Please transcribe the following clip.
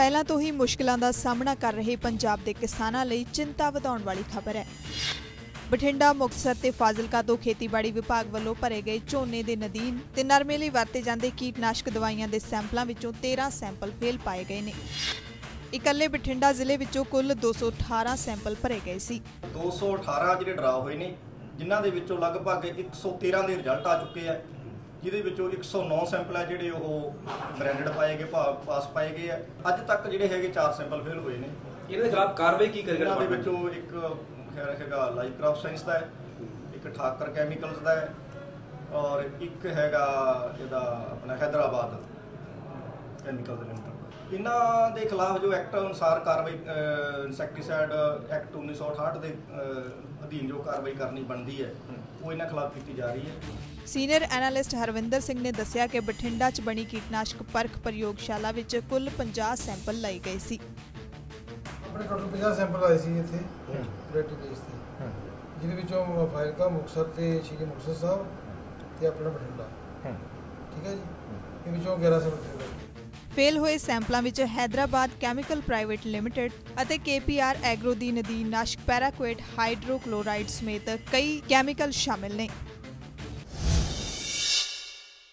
ਪਹਿਲਾਂ ਤੋਂ ਹੀ ਮੁਸ਼ਕਲਾਂ ਦਾ ਸਾਹਮਣਾ ਕਰ ਰਹੇ ਪੰਜਾਬ ਦੇ ਕਿਸਾਨਾਂ ਲਈ ਚਿੰਤਾ ਵਧਾਉਣ ਵਾਲੀ ਖਬਰ ਹੈ। ਬਠਿੰਡਾ, ਮੁਕਤਸਰ ਤੇ ਫਾਜ਼ਿਲਕਾ ਤੋਂ ਖੇਤੀਬਾੜੀ ਵਿਭਾਗ ਵੱਲੋਂ ਭਰੇ ਗਏ ਝੋਨੇ ਦੇ ਨਦੀਨ ਤੇ ਨਰਮੇ ਲਈ ਵਰਤੇ ਜਾਂਦੇ ਕੀਟਨਾਸ਼ਕ ਦਵਾਈਆਂ ਦੇ ਸੈਂਪਲਾਂ ਵਿੱਚੋਂ 13 ਸੈਂਪਲ ਫੇਲ ਪਾਏ ਗਏ ਨੇ। ਇਕੱਲੇ ਬਠਿੰਡਾ ਜ਼ਿਲ੍ਹੇ ਵਿੱਚੋਂ ਕੁੱਲ 218 ਸੈਂਪਲ ਭਰੇ ਗਏ ਸੀ। 218 ਜਿਹੜੇ ਡਰਾ ਹੋਏ ਨੇ, ਜਿਨ੍ਹਾਂ ਦੇ ਵਿੱਚੋਂ ਲਗਭਗ 113 ਦੇ ਰਿਜ਼ਲਟ ਆ ਚੁੱਕੇ ਆ। ਜਿਹਦੇ ਵਿੱਚੋਂ 109 ਸੈਂਪਲ ਆ ਜਿਹੜੇ ਉਹ ਬ੍ਰਾਂਡਡ ਪਾਏ ਗਏ ਭਾ- ਪਾਸ ਪਾਏ ਗਏ ਆ। ਅੱਜ ਤੱਕ ਜਿਹੜੇ ਹੈਗੇ 4 ਸੈਂਪਲ ਫੇਲ ਹੋਏ ਨੇ। ਇਹਨਾਂ ਦੇ ਖਿਲਾਫ ਕਾਰਵਾਈ ਕੀ ਕਰੇਗਾ ਇਹਨਾਂ ਦੇ ਵਿੱਚੋਂ ਇੱਕ ਖੈਰ ਹੈਗਾ ਲਾਈਫ ਕ੍ਰਾਪ ਸਾਇੰਸ ਦਾ ਹੈ ਇੱਕ ਠਾਕਰ ਕੈਮੀਕਲਸ ਦਾ ਹੈ ਔਰ ਇੱਕ ਹੈਗਾ ਇਹਦਾ ਆਪਣਾ ਹੈਦਰਾਬਾਦ ਕੈਮੀਕਲ ਲਿਮਟਿਡ ਇਹਨਾਂ ਦੇ ਖਿਲਾਫ ਜੋ ਐਕਟ ਅਨੁਸਾਰ ਕਾਰਵਾਈ ਇਨਸੈਕਟੀਸਾਈਡ ਐਕਟ 1968 ਦੇ ਅਧੀਨ ਜੋ ਕਾਰਵਾਈ ਕਰਨੀ ਬਣਦੀ ਹੈ ਉਹ ਇਹਨਾਂ ਖਿਲਾਫ ਕੀਤੀ ਜਾ ਰਹੀ ਹੈ। ਸੀਨੀਅਰ ਐਨਾਲਿਸਟ ਹਰਵਿੰਦਰ ਸਿੰਘ ਨੇ ਦੱਸਿਆ ਕਿ ਬਠਿੰਡਾ 'ਚ ਬਣੀ ਕੀਟਨਾਸ਼ਕ ਪਰਖ ਪ੍ਰਯੋਗਸ਼ਾਲਾ ਵਿੱਚ ਕੁੱਲ 50 ਸੈਂਪਲ ਲਏ ਗਏ ਸੀ। ਆਪਣੇ ਟੋਟਲ 50 ਸੈਂਪਲ ਆਏ ਸੀ ਇੱਥੇ ਬਲੱਡ ਟੈਸਟ ਦੇ। ਜਿਹਦੇ ਵਿੱਚੋਂ ਫਾਇਲਕਾ ਮੁਕਤਸਰ ਤੇ ਸ਼੍ਰੀ ਮੁਕਤਸਰ ਸਾਹਿਬ ਤੇ ਆਪਣਾ ਬਠਿੰਡਾ। ਠੀਕ ਹੈ ਜੀ? ਇਹ ਵਿੱਚੋਂ 11 ਸੈਂਪਲ ਫੇਲ ਹੋਏ ਸੈਂਪਲਾਂ ਵਿੱਚ ਹੈਦਰਾਬਾਦ ਕੈਮੀਕਲ ਪ੍ਰਾਈਵੇਟ ਲਿਮਟਿਡ ਅਤੇ KPR ਐਗਰੋ ਦੀ ਨਦੀਨ ਨਾਸ਼ਕ ਪੈਰਾਕੁਏਟ ਹਾਈਡਰੋਕਲੋਰਾਈਡ ਸਮੇਤ ਕਈ ਕੈਮੀਕਲ ਸ਼ਾਮਿਲ ਨੇ।